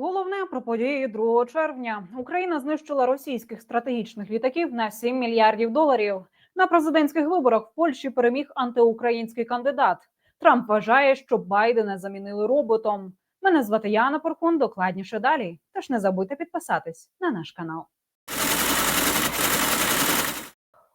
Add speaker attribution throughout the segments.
Speaker 1: Головне про події 2 червня. Україна знищила російських стратегічних літаків на 7 мільярдів доларів. На президентських виборах в Польщі переміг антиукраїнський кандидат. Трамп вважає, що Байдена замінили роботом. Мене звати Яна Порхун. Докладніше далі. Тож не забудьте підписатись на наш канал.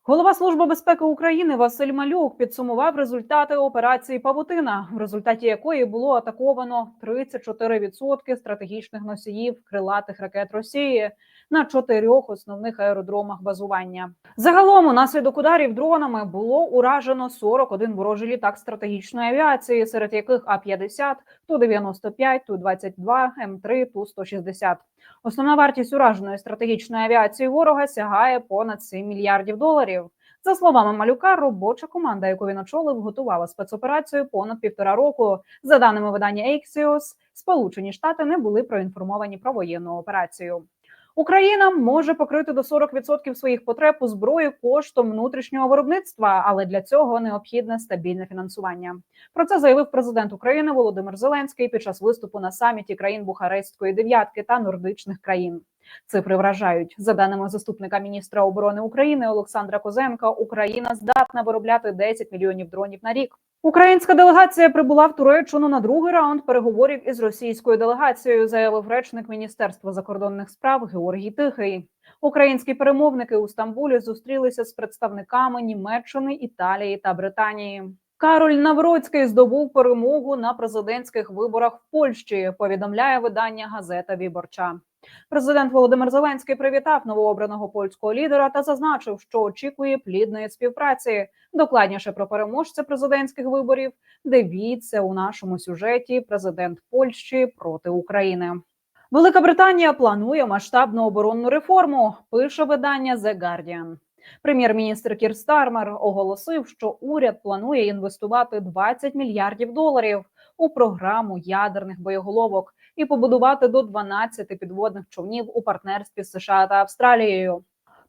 Speaker 1: Голова Служби безпеки України Василь Малюк підсумував результати операції Павутина, в результаті якої було атаковано 34% стратегічних носіїв крилатих ракет Росії на чотирьох основних аеродромах базування. Загалом, унаслідок ударів дронами було уражено 41 ворожий літак стратегічної авіації, серед яких А-50, Ту-95, Ту-22, М3, Ту-160. Основна вартість ураженої стратегічної авіації ворога сягає понад 7 мільярдів доларів. За словами малюка, робоча команда, яку він очолив, готувала спецоперацію понад півтора року. За даними видання Axios, Сполучені Штати не були проінформовані про воєнну операцію. Україна може покрити до 40% своїх потреб у зброї коштом внутрішнього виробництва, але для цього необхідне стабільне фінансування. Про це заявив президент України Володимир Зеленський під час виступу на саміті країн Бухарестської дев'ятки та нордичних країн. Цифри вражають за даними заступника міністра оборони України Олександра Козенка. Україна здатна виробляти 10 мільйонів дронів на рік. Українська делегація прибула в Туреччину на другий раунд переговорів із російською делегацією, заявив речник Міністерства закордонних справ Георгій Тихий. Українські перемовники у Стамбулі зустрілися з представниками Німеччини, Італії та Британії. Кароль Навроцький здобув перемогу на президентських виборах в Польщі. Повідомляє видання газета Віборча. Президент Володимир Зеленський привітав новообраного польського лідера та зазначив, що очікує плідної співпраці. Докладніше про переможця президентських виборів. Дивіться у нашому сюжеті Президент Польщі проти України. Велика Британія планує масштабну оборонну реформу. Пише видання The Guardian. Прем'єр-міністр Кір Стармер оголосив, що уряд планує інвестувати 20 мільярдів доларів у програму ядерних боєголовок і побудувати до 12 підводних човнів у партнерстві з США та Австралією.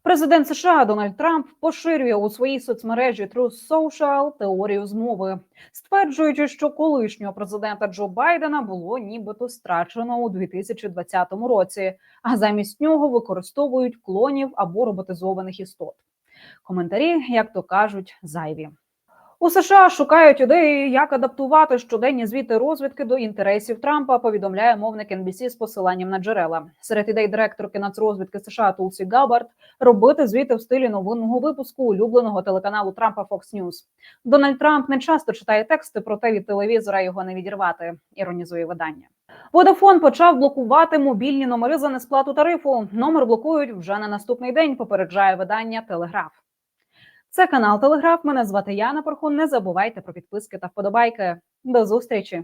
Speaker 1: Президент США Дональд Трамп поширює у своїй соцмережі Truth Social теорію змови, стверджуючи, що колишнього президента Джо Байдена було нібито страчено у 2020 році, а замість нього використовують клонів або роботизованих істот. Коментарі, як то кажуть, зайві. У США шукають ідеї, як адаптувати щоденні звіти розвідки до інтересів Трампа. Повідомляє мовник NBC з посиланням на джерела. Серед ідей директорки нацрозвідки США Тулсі Габард робити звіти в стилі новинного випуску улюбленого телеканалу Трампа Fox News. Дональд Трамп не часто читає тексти, проте від телевізора його не відірвати. Іронізує видання. Водафон почав блокувати мобільні номери за несплату тарифу. Номер блокують вже на наступний день. Попереджає видання Телеграф. Це канал Телеграф. Мене звати Яна Порхун. Не забувайте про підписки та вподобайки. До зустрічі.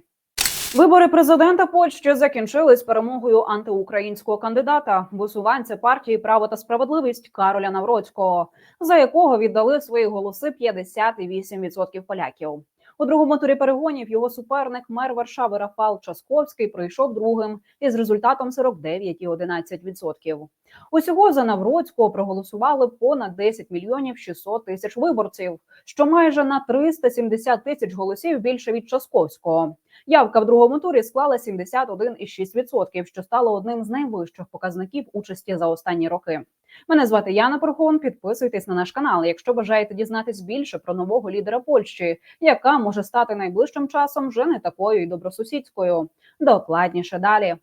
Speaker 1: Вибори президента Польщі закінчились перемогою антиукраїнського кандидата, висуванця партії Право та справедливість Кароля Навроцького, за якого віддали свої голоси 58% поляків. У другому турі перегонів його суперник мер Варшави Рафал Часковський прийшов другим із результатом 49,11%. Усього за Навроцького проголосували понад 10 мільйонів 600 тисяч виборців, що майже на 370 тисяч голосів більше від Часковського. Явка в другому турі склала 71,6%, що стало одним з найвищих показників участі за останні роки. Мене звати Яна Порхон. Підписуйтесь на наш канал, якщо бажаєте дізнатись більше про нового лідера Польщі, яка може стати найближчим часом вже не такою й добросусідською. Докладніше далі.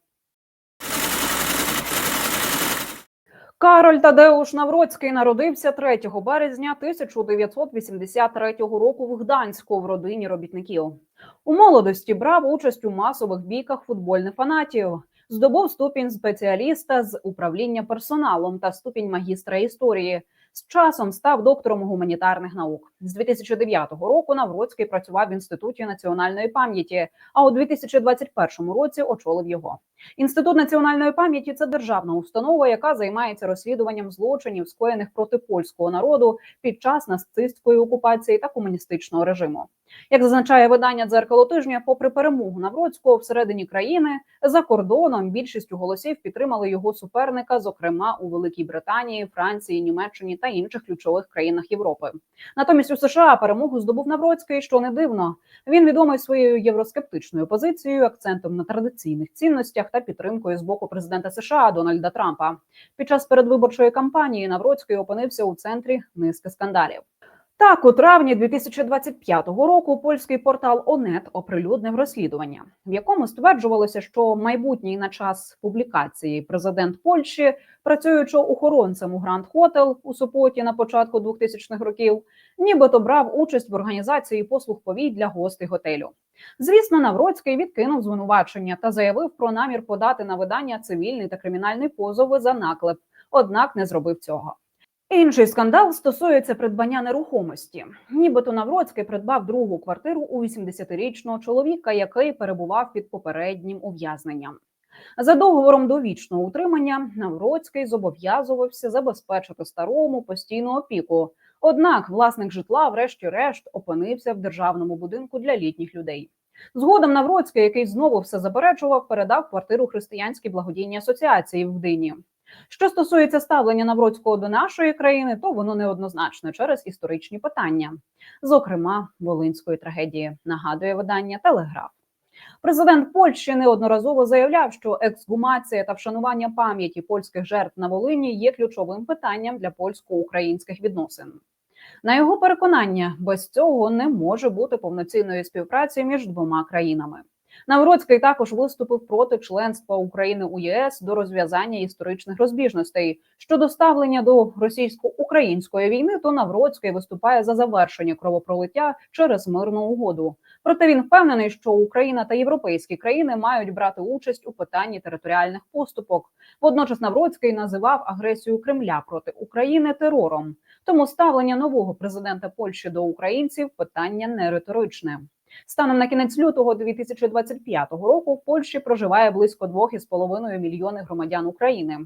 Speaker 1: Кароль Тадеуш Навроцький народився 3 березня 1983 року в Гданську в родині робітників. У молодості брав участь у масових бійках футбольних фанатів. Здобув ступінь спеціаліста з управління персоналом та ступінь магістра історії. З часом став доктором гуманітарних наук. З 2009 року Навроцький працював в інституті національної пам'яті. А у 2021 році очолив його. Інститут національної пам'яті це державна установа, яка займається розслідуванням злочинів, скоєних проти польського народу під час нацистської окупації та комуністичного режиму. Як зазначає видання дзеркало тижня, попри перемогу Навроцького всередині країни за кордоном більшістю голосів підтримали його суперника, зокрема у Великій Британії, Франції, Німеччині та інших ключових країнах Європи. Натомість Натомість у США перемогу здобув Навроцький, що не дивно. Він відомий своєю євроскептичною позицією, акцентом на традиційних цінностях та підтримкою з боку президента США Дональда Трампа. Під час передвиборчої кампанії Навроцький опинився у центрі низки скандалів. Так, у травні 2025 року польський портал ОНЕТ оприлюднив розслідування, в якому стверджувалося, що майбутній на час публікації президент Польщі, працюючи охоронцем у Гранд Хотел у Сопоті на початку 2000-х років, нібито брав участь в організації послуг повій для гостей готелю. Звісно, Навроцький відкинув звинувачення та заявив про намір подати на видання цивільний та кримінальний позови за наклеп, однак не зробив цього. Інший скандал стосується придбання нерухомості. Нібито Навроцький придбав другу квартиру у 80-річного чоловіка, який перебував під попереднім ув'язненням. За договором довічного утримання Навроцький зобов'язувався забезпечити старому постійну опіку. Однак власник житла, врешті-решт, опинився в державному будинку для літніх людей. Згодом Навроцький, який знову все заперечував, передав квартиру християнській благодійній асоціації в Гдині. Що стосується ставлення Навроцького до нашої країни, то воно неоднозначне через історичні питання, зокрема волинської трагедії, нагадує видання Телеграф. Президент Польщі неодноразово заявляв, що ексгумація та вшанування пам'яті польських жертв на Волині є ключовим питанням для польсько-українських відносин. На його переконання, без цього не може бути повноцінної співпраці між двома країнами. Навроцький також виступив проти членства України у ЄС до розв'язання історичних розбіжностей щодо ставлення до російсько-української війни. То Навроцький виступає за завершення кровопролиття через мирну угоду. Проте він впевнений, що Україна та європейські країни мають брати участь у питанні територіальних поступок. Водночас Навроцький називав агресію Кремля проти України терором. Тому ставлення нового президента Польщі до українців питання не риторичне. Станом на кінець лютого 2025 року в Польщі проживає близько 2,5 мільйони громадян України.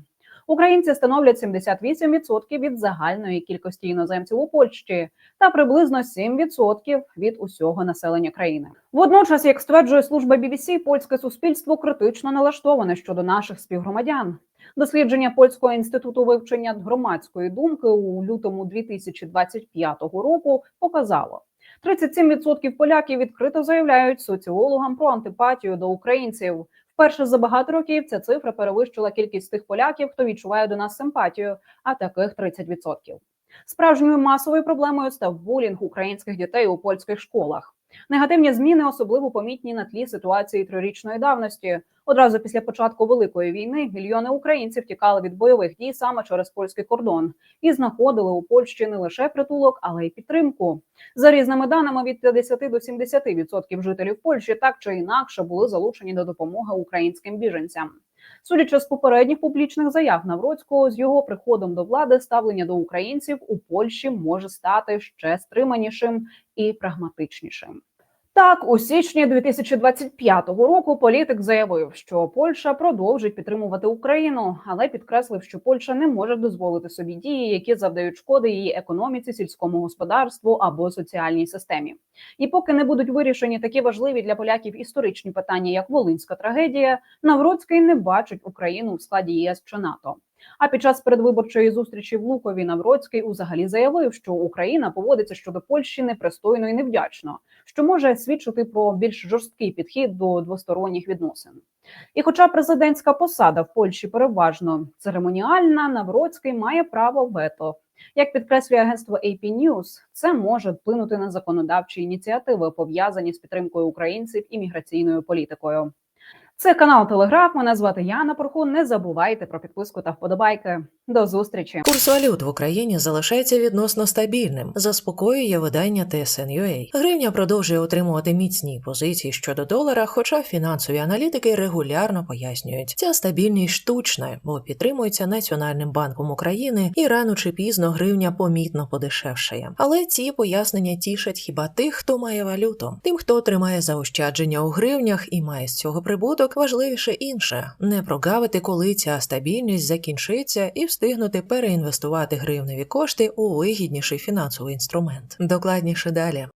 Speaker 1: Українці становлять 78% від загальної кількості іноземців у Польщі та приблизно 7% від усього населення країни. Водночас, як стверджує служба BBC, польське суспільство критично налаштоване щодо наших співгромадян. Дослідження польського інституту вивчення громадської думки у лютому 2025 року показало. 37% поляків відкрито заявляють соціологам про антипатію до українців. Вперше за багато років ця цифра перевищила кількість тих поляків, хто відчуває до нас симпатію, а таких 30%. Справжньою масовою проблемою став булінг українських дітей у польських школах. Негативні зміни особливо помітні на тлі ситуації трирічної давності. Одразу після початку великої війни мільйони українців тікали від бойових дій саме через польський кордон і знаходили у Польщі не лише притулок, але й підтримку. За різними даними від 50 до 70% жителів Польщі так чи інакше були залучені до допомоги українським біженцям. Судячи з попередніх публічних заяв Навроцького, з його приходом до влади ставлення до українців у Польщі може стати ще стриманішим і прагматичнішим. Так, у січні 2025 року політик заявив, що Польща продовжить підтримувати Україну, але підкреслив, що Польща не може дозволити собі дії, які завдають шкоди її економіці, сільському господарству або соціальній системі. І поки не будуть вирішені такі важливі для поляків історичні питання, як Волинська трагедія, Навроцький не бачить Україну в складі ЄС чи НАТО. А під час передвиборчої зустрічі в Лукові Навроцький узагалі заявив, що Україна поводиться щодо Польщі непристойно і невдячно, що може свідчити про більш жорсткий підхід до двосторонніх відносин. І, хоча президентська посада в Польщі переважно церемоніальна, Навроцький має право вето. Як підкреслює агентство AP News, це може вплинути на законодавчі ініціативи, пов'язані з підтримкою українців і міграційною політикою. Це канал Телеграф. Мене звати Яна Порхун. Не забувайте про підписку та вподобайки. До зустрічі.
Speaker 2: Курс валют в Україні залишається відносно стабільним, заспокоює видання TSN.ua. Гривня продовжує отримувати міцні позиції щодо долара, хоча фінансові аналітики регулярно пояснюють, ця стабільність штучна, бо підтримується Національним банком України і рано чи пізно гривня помітно подешевшає. Але ці пояснення тішать хіба тих, хто має валюту. Тим, хто отримає заощадження у гривнях і має з цього прибуток, важливіше інше не прогавити, коли ця стабільність закінчиться і встигнути переінвестувати гривневі кошти у вигідніший фінансовий інструмент. Докладніше далі.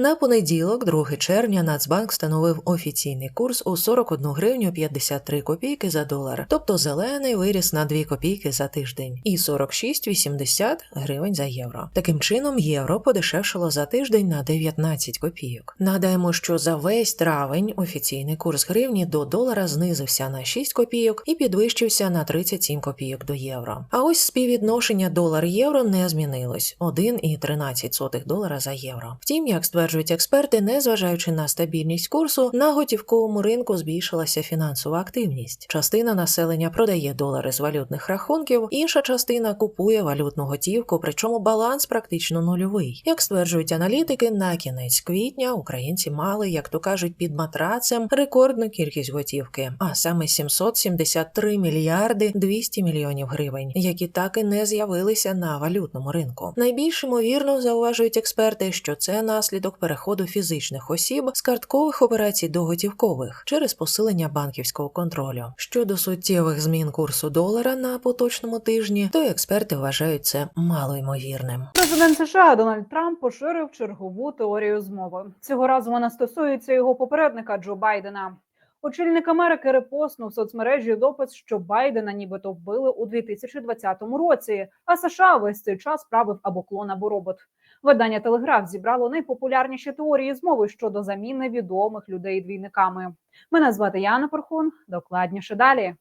Speaker 2: На понеділок, 2 червня, Нацбанк встановив офіційний курс у 41 гривню 53 копійки за долар, тобто зелений виріс на 2 копійки за тиждень, і 46,80 гривень за євро. Таким чином, євро подешевшало за тиждень на 19 копійок. Нагадаємо, що за весь травень офіційний курс гривні до долара знизився на 6 копійок і підвищився на 37 копійок до євро. А ось співвідношення долар-євро не змінилось 1,13 долара за євро. Втім, як стверджують експерти, незважаючи на стабільність курсу, на готівковому ринку збільшилася фінансова активність. Частина населення продає долари з валютних рахунків, інша частина купує валютну готівку, причому баланс практично нульовий. Як стверджують аналітики, на кінець квітня українці мали, як то кажуть, під матрацем рекордну кількість готівки, а саме 773 мільярди 200 мільйонів гривень, які так і не з'явилися на валютному ринку. Найбільш ймовірно зауважують експерти, що це наслідок переходу фізичних осіб з карткових операцій до готівкових через посилення банківського контролю. Щодо суттєвих змін курсу долара на поточному тижні, то експерти вважають це малоймовірним.
Speaker 1: Президент США Дональд Трамп поширив чергову теорію змови. Цього разу вона стосується його попередника Джо Байдена. Очільник Америки репостнув в соцмережі допис, що Байдена нібито вбили у 2020 році, а США весь цей час правив або клон, або робот. Видання Телеграф зібрало найпопулярніші теорії змови щодо заміни відомих людей двійниками. Мене звати Яна Порхун. Докладніше далі.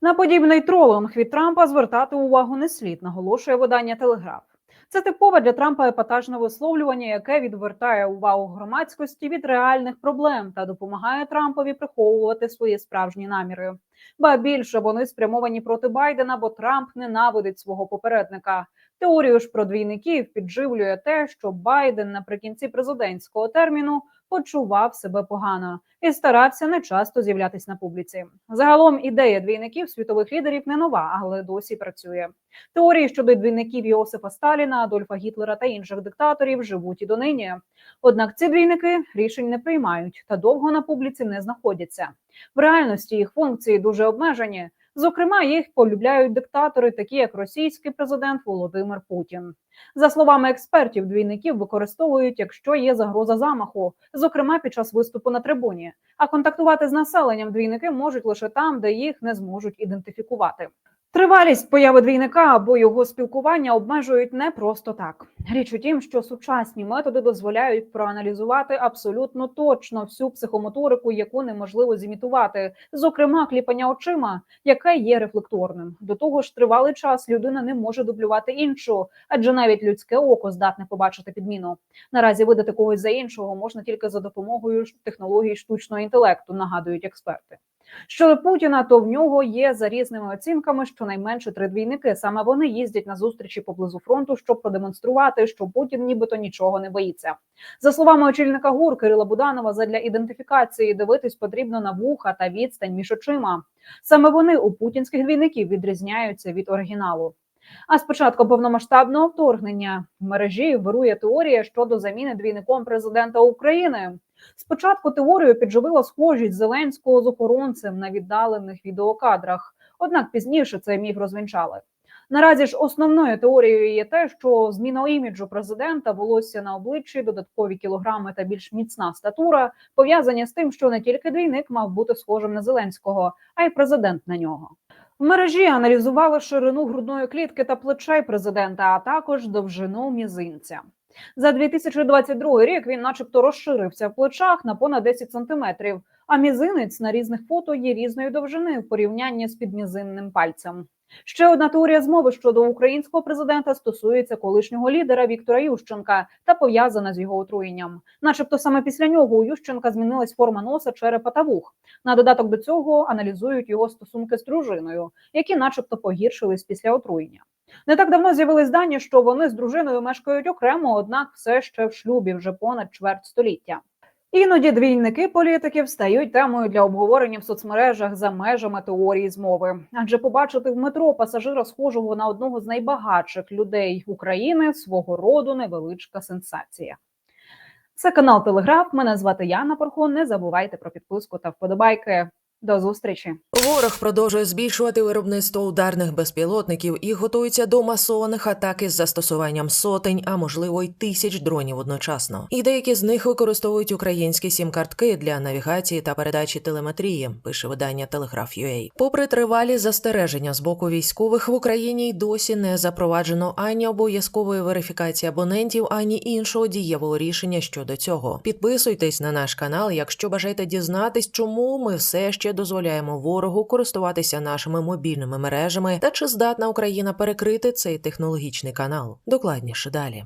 Speaker 1: На подібний тролинг від Трампа звертати увагу не слід, наголошує видання Телеграф. Це типове для Трампа епатажне висловлювання, яке відвертає увагу громадськості від реальних проблем та допомагає Трампові приховувати свої справжні наміри. Ба більше вони спрямовані проти Байдена, бо Трамп ненавидить свого попередника. Теорію ж про двійників підживлює те, що Байден наприкінці президентського терміну почував себе погано і старався не часто з'являтися на публіці. Загалом ідея двійників світових лідерів не нова, але досі працює. Теорії щодо двійників Йосифа Сталіна, Адольфа Гітлера та інших диктаторів живуть і донині. Однак ці двійники рішень не приймають та довго на публіці не знаходяться. В реальності їх функції дуже обмежені. Зокрема, їх полюбляють диктатори, такі як російський президент Володимир Путін. За словами експертів, двійників використовують, якщо є загроза замаху, зокрема під час виступу на трибуні. А контактувати з населенням двійники можуть лише там, де їх не зможуть ідентифікувати. Тривалість появи двійника або його спілкування обмежують не просто так. Річ у тім, що сучасні методи дозволяють проаналізувати абсолютно точно всю психомоторику, яку неможливо зімітувати, зокрема кліпання очима, яке є рефлекторним. До того ж, тривалий час людина не може дублювати іншу, адже навіть людське око здатне побачити підміну. Наразі видати когось за іншого можна тільки за допомогою технологій штучного інтелекту, нагадують експерти. Щодо Путіна, то в нього є за різними оцінками щонайменше три двійники. Саме вони їздять на зустрічі поблизу фронту, щоб продемонструвати, що Путін нібито нічого не боїться. За словами очільника ГУР Кирила Буданова, задля ідентифікації дивитись потрібно на вуха та відстань між очима. Саме вони у путінських двійників відрізняються від оригіналу. А з початку повномасштабного вторгнення в мережі вирує теорія щодо заміни двійником президента України. Спочатку теорію підживила схожість Зеленського з охоронцем на віддалених відеокадрах. Однак пізніше цей міф розвінчали. Наразі ж основною теорією є те, що зміна іміджу президента, волосся на обличчі, додаткові кілограми та більш міцна статура пов'язані з тим, що не тільки двійник мав бути схожим на Зеленського, а й президент на нього. В мережі аналізували ширину грудної клітки та плечей президента, а також довжину мізинця. За 2022 рік він, начебто, розширився в плечах на понад 10 сантиметрів, а мізинець на різних фото є різної довжини в порівнянні з підмізинним пальцем. Ще одна теорія змови щодо українського президента стосується колишнього лідера Віктора Ющенка та пов'язана з його отруєнням. Начебто, саме після нього у Ющенка змінилась форма носа, черепа та вух. На додаток до цього аналізують його стосунки з дружиною, які, начебто, погіршились після отруєння. Не так давно з'явились дані, що вони з дружиною мешкають окремо, однак все ще в шлюбі вже понад чверть століття. Іноді двійники політиків стають темою для обговорення в соцмережах за межами теорії змови. Адже побачити в метро пасажира, схожого на одного з найбагатших людей України, свого роду невеличка сенсація. Це канал Телеграф. Мене звати Яна Порхон. Не забувайте про підписку та вподобайки. До зустрічі.
Speaker 2: Ворог продовжує збільшувати виробництво ударних безпілотників і готується до масованих атак із застосуванням сотень, а можливо й тисяч дронів одночасно. І деякі з них використовують українські сім-картки для навігації та передачі телеметрії. Пише видання Telegraph.ua. Попри тривалі застереження з боку військових в Україні й досі не запроваджено ані обов'язкової верифікації абонентів, ані іншого дієвого рішення щодо цього. Підписуйтесь на наш канал, якщо бажаєте дізнатись, чому ми все ще дозволяємо ворогу користуватися нашими мобільними мережами та чи здатна Україна перекрити цей технологічний канал. Докладніше далі.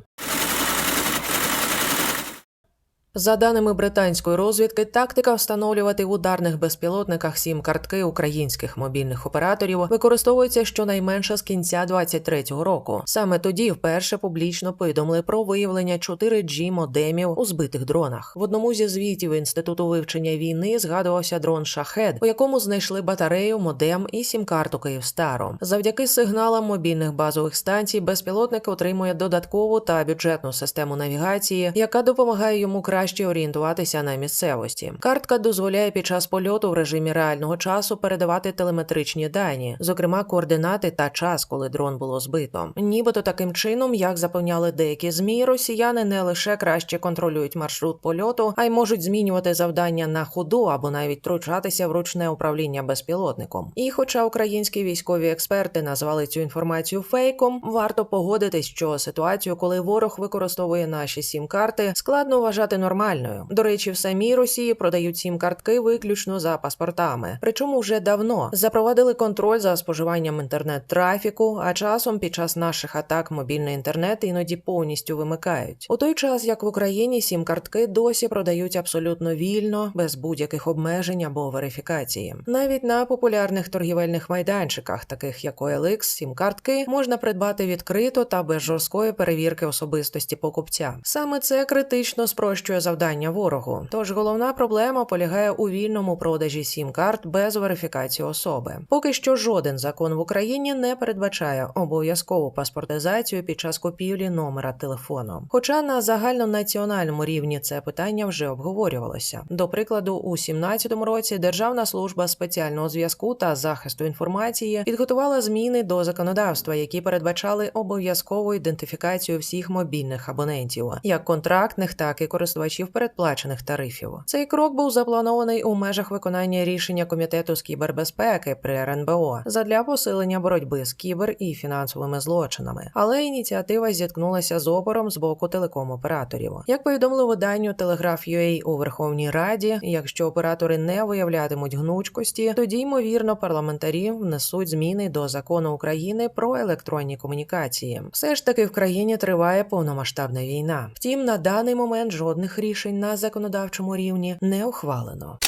Speaker 2: За даними британської розвідки, тактика встановлювати в ударних безпілотниках сім-картки українських мобільних операторів використовується щонайменше з кінця 23-го року. Саме тоді вперше публічно повідомили про виявлення 4G модемів у збитих дронах. В одному зі звітів інституту вивчення війни згадувався дрон Шахед, у якому знайшли батарею, модем і сім-карту Київстару. Завдяки сигналам мобільних базових станцій безпілотник отримує додаткову та бюджетну систему навігації, яка допомагає йому краще орієнтуватися на місцевості. Картка дозволяє під час польоту в режимі реального часу передавати телеметричні дані, зокрема координати та час, коли дрон було збито. Нібито таким чином, як запевняли деякі змі, росіяни не лише краще контролюють маршрут польоту, а й можуть змінювати завдання на ходу або навіть втручатися в ручне управління безпілотником. І, хоча українські військові експерти назвали цю інформацію фейком, варто погодитись, що ситуацію, коли ворог використовує наші сім-карти, складно вважати нормальною. До речі, в самій Росії продають сім-картки виключно за паспортами. Причому вже давно запровадили контроль за споживанням інтернет-трафіку, а часом під час наших атак мобільний інтернет іноді повністю вимикають. У той час, як в Україні сім-картки досі продають абсолютно вільно, без будь-яких обмежень або верифікації. Навіть на популярних торгівельних майданчиках, таких як OLX, сім-картки можна придбати відкрито та без жорсткої перевірки особистості покупця. Саме це критично спрощує завдання ворогу. Тож головна проблема полягає у вільному продажі сім-карт без верифікації особи. Поки що жоден закон в Україні не передбачає обов'язкову паспортизацію під час купівлі номера телефону. Хоча на загальнонаціональному рівні це питання вже обговорювалося. До прикладу, у 2017 році Державна служба спеціального зв'язку та захисту інформації підготувала зміни до законодавства, які передбачали обов'язкову ідентифікацію всіх мобільних абонентів, як контрактних, так і користувачів передплачених тарифів. Цей крок був запланований у межах виконання рішення комітету з кібербезпеки при РНБО задля посилення боротьби з кібер і фінансовими злочинами. Але ініціатива зіткнулася з опором з боку телеком-операторів. Як повідомили виданню Telegraph.ua у Верховній Раді, якщо оператори не виявлятимуть гнучкості, тоді ймовірно парламентарі внесуть зміни до закону України про електронні комунікації. Все ж таки в країні триває повномасштабна війна. Втім, на даний момент жодних рішень на законодавчому рівні не ухвалено.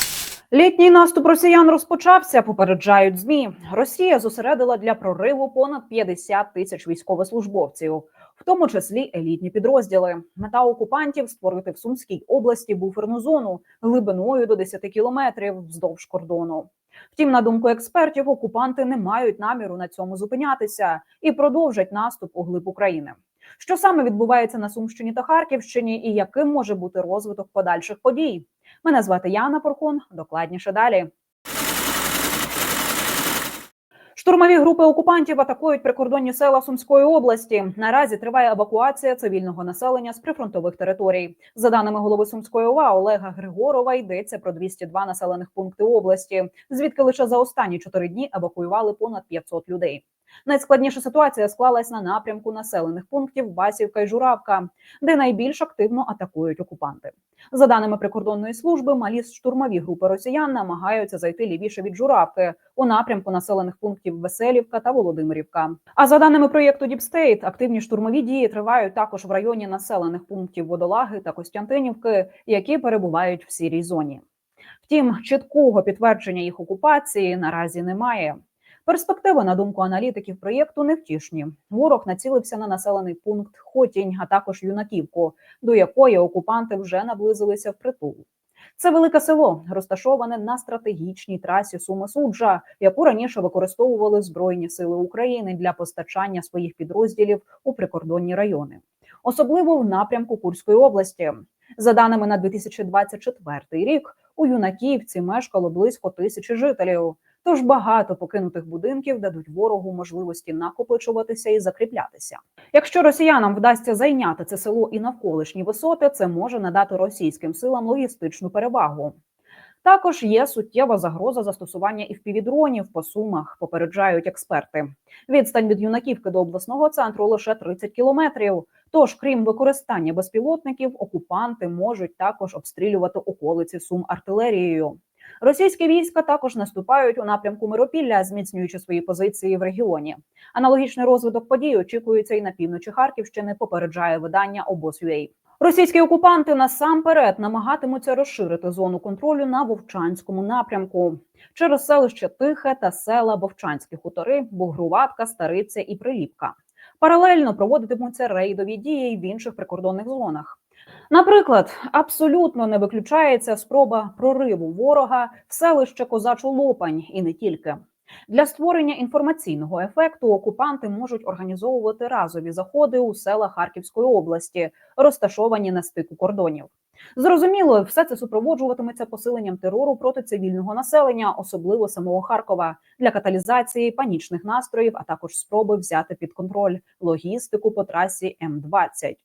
Speaker 1: Літній наступ росіян розпочався. Попереджають змі. Росія зосередила для прориву понад 50 тисяч військовослужбовців, в тому числі елітні підрозділи. Мета окупантів створити в Сумській області буферну зону глибиною до 10 кілометрів вздовж кордону. Втім, на думку експертів, окупанти не мають наміру на цьому зупинятися і продовжать наступ у глиб України. Що саме відбувається на Сумщині та Харківщині, і яким може бути розвиток подальших подій? Мене звати Яна Порхун. Докладніше далі. Штурмові групи окупантів атакують прикордонні села Сумської області. Наразі триває евакуація цивільного населення з прифронтових територій. За даними голови Сумської ОВА Олега Григорова, йдеться про 202 населених пункти області, звідки лише за останні чотири дні евакуювали понад 500 людей. Найскладніша ситуація склалась на напрямку населених пунктів Басівка і Журавка, де найбільш активно атакують окупанти. За даними прикордонної служби, малі штурмові групи росіян намагаються зайти лівіше від Журавки у напрямку населених пунктів Веселівка та Володимирівка. А за даними проєкту Діпстейт, активні штурмові дії тривають також в районі населених пунктів Водолаги та Костянтинівки, які перебувають в сірій зоні. Втім, чіткого підтвердження їх окупації наразі немає. Перспективи, на думку аналітиків проєкту, невтішні. Ворог націлився на населений пункт Хотінь, а також Юнаківку, до якої окупанти вже наблизилися впритул. Це велике село, розташоване на стратегічній трасі Суми Суджа, яку раніше використовували Збройні сили України для постачання своїх підрозділів у прикордонні райони, особливо в напрямку Курської області. За даними на 2024 рік, у юнаківці мешкало близько тисячі жителів. Тож багато покинутих будинків дадуть ворогу можливості накопичуватися і закріплятися. Якщо росіянам вдасться зайняти це село і навколишні висоти, це може надати російським силам логістичну перевагу. Також є суттєва загроза застосування і впівдронів по сумах, попереджають експерти. Відстань від юнаківки до обласного центру лише 30 кілометрів. Тож, крім використання безпілотників, окупанти можуть також обстрілювати околиці сум артилерією. Російські війська також наступають у напрямку Миропілля, зміцнюючи свої позиції в регіоні. Аналогічний розвиток подій очікується і на півночі Харківщини. Попереджає видання обоз.ua. Російські окупанти насамперед намагатимуться розширити зону контролю на Вовчанському напрямку через селище Тихе та села Вовчанські хутори, Бугруватка, Стариця і Приліпка. Паралельно проводитимуться рейдові дії в інших прикордонних зонах. Наприклад, абсолютно не виключається спроба прориву ворога в селище Козачу Лопань і не тільки. Для створення інформаційного ефекту окупанти можуть організовувати разові заходи у села Харківської області, розташовані на стику кордонів. Зрозуміло, все це супроводжуватиметься посиленням терору проти цивільного населення, особливо самого Харкова, для каталізації панічних настроїв, а також спроби взяти під контроль логістику по трасі М-20.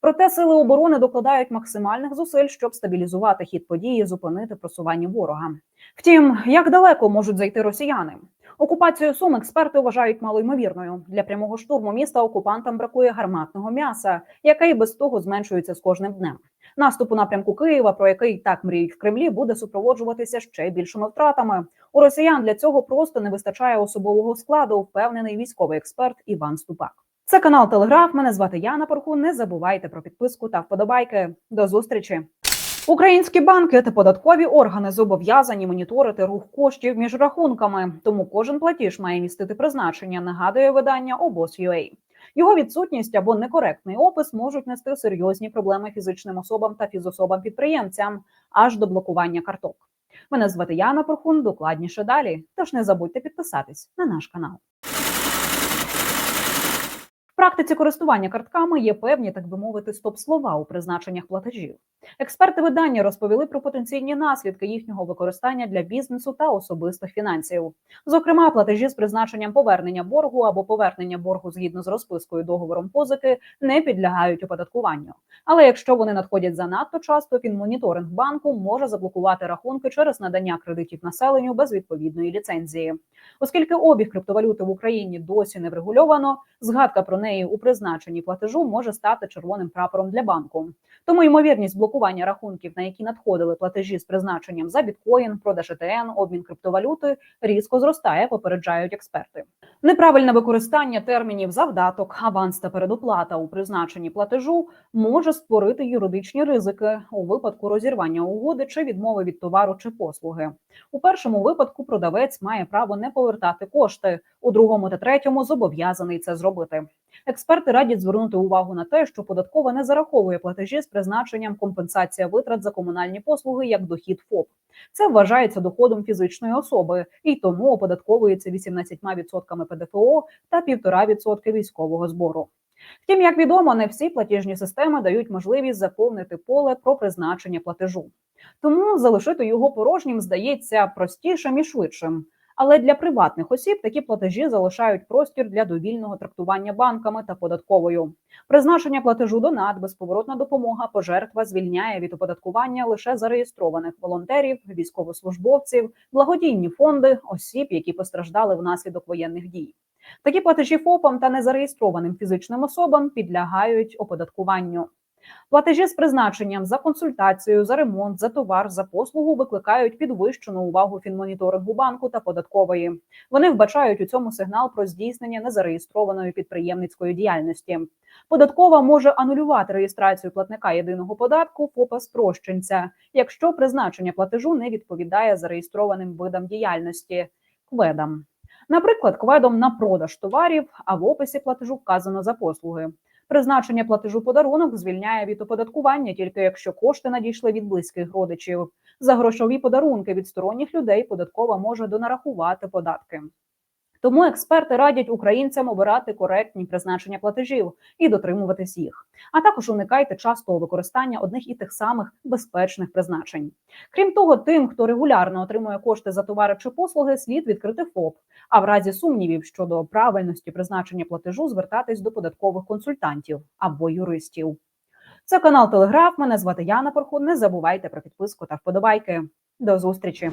Speaker 1: Проте сили оборони докладають максимальних зусиль, щоб стабілізувати хід події, зупинити просування ворога. Втім, як далеко можуть зайти росіяни? Окупацію Сум експерти вважають малоймовірною. Для прямого штурму міста окупантам бракує гарматного м'яса, яке і без того зменшується з кожним днем. Наступ у напрямку Києва, про який так мріють в Кремлі, буде супроводжуватися ще більшими втратами. У росіян для цього просто не вистачає особового складу, впевнений військовий експерт Іван Ступак. Це канал Телеграф. Мене звати Яна Порху. Не забувайте про підписку та вподобайки. До зустрічі. Українські банки та податкові органи зобов'язані моніторити рух коштів між рахунками, тому кожен платіж має містити призначення. Нагадує видання обоз.ua. Його відсутність або некоректний опис можуть нести серйозні проблеми фізичним особам та фізособам-підприємцям аж до блокування карток. Мене звати Яна Порхун. Докладніше далі. Тож не забудьте підписатись на наш канал. Практиці користування картками є певні, так би мовити, стоп-слова у призначеннях платежів. Експерти видання розповіли про потенційні наслідки їхнього використання для бізнесу та особистих фінансів. Зокрема, платежі з призначенням повернення боргу або повернення боргу згідно з розпискою договором позики не підлягають оподаткуванню. Але якщо вони надходять занадто часто, фінмоніторинг банку може заблокувати рахунки через надання кредитів населенню без відповідної ліцензії. Оскільки обіг криптовалюти в Україні досі не врегульовано, згадка про неї у призначенні платежу може стати червоним прапором для банку. Тому ймовірність блокування рахунків, на які надходили платежі з призначенням за біткоін, продаж ЕТН, обмін криптовалюти, різко зростає, попереджають експерти. Неправильне використання термінів завдаток, аванс та передоплата у призначенні платежу може створити юридичні ризики у випадку розірвання угоди чи відмови від товару чи послуги. У першому випадку продавець має право не повертати кошти, у другому та третьому зобов'язаний це зробити. Експерти радять звернути увагу на те, що податкова не зараховує платежі з призначенням компенсація витрат за комунальні послуги як дохід ФОП. Це вважається доходом фізичної особи і тому оподатковується 18% ПДФО та 1,5% військового збору. Втім, як відомо, не всі платіжні системи дають можливість заповнити поле про призначення платежу. Тому залишити його порожнім здається простішим і швидшим. Але для приватних осіб такі платежі залишають простір для довільного трактування банками та податковою. Призначення платежу донат, безповоротна допомога, пожертва звільняє від оподаткування лише зареєстрованих волонтерів, військовослужбовців, благодійні фонди, осіб, які постраждали внаслідок воєнних дій. Такі платежі ФОПам та незареєстрованим фізичним особам підлягають оподаткуванню. Платежі з призначенням за консультацію, за ремонт, за товар, за послугу викликають підвищену увагу фінмоніторингу банку та податкової. Вони вбачають у цьому сигнал про здійснення незареєстрованої підприємницької діяльності. Податкова може анулювати реєстрацію платника єдиного податку ФОПа спрощенця, якщо призначення платежу не відповідає зареєстрованим видам діяльності кведам. Наприклад, кведом на продаж товарів, а в описі платежу вказано за послуги. Призначення платежу подарунок звільняє від оподаткування тільки якщо кошти надійшли від близьких родичів. За грошові подарунки від сторонніх людей податкова може донарахувати податки. Тому експерти радять українцям обирати коректні призначення платежів і дотримуватись їх. А також уникайте частого використання одних і тих самих безпечних призначень. Крім того, тим, хто регулярно отримує кошти за товари чи послуги, слід відкрити ФОП. А в разі сумнівів щодо правильності призначення платежу звертатись до податкових консультантів або юристів. Це канал Телеграф. Мене звати Яна Порхун. Не забувайте про підписку та вподобайки. До зустрічі.